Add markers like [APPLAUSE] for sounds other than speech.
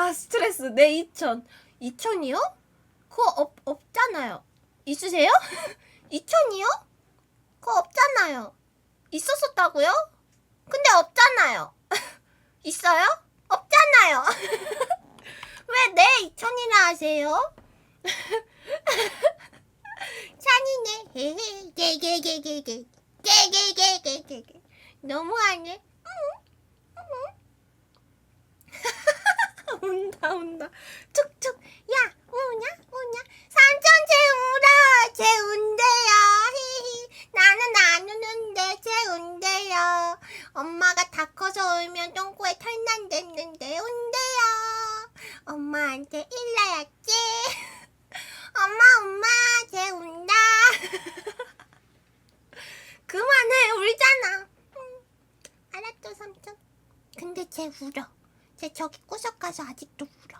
아 스트레스 내 2천 2천이요? 그거 없, 없잖아요 있으세요? 2천이요? 그거 없잖아요 있었었다고요? 근데 없잖아요 있어요? 없잖아요 왜 내 2천이나 하세요? 찬이네 개개개개개 개개개개개 너무하네 운다 운다. 툭툭. 야 우냐 우냐. 삼촌 쟤 울어 쟤 운대요. 히히. 나는 안 우는데 쟤 운대요. 엄마가 다 커서 울면 똥꼬에 털 난댔는데 운대요. 엄마한테 일러야지. [LAUGHS] 엄마 엄마 쟤 운다. [LAUGHS] 그만해 울잖아. 응. 알았죠 삼촌? 근데 쟤 울어 쟤 저기 구석 가서 아직도 울어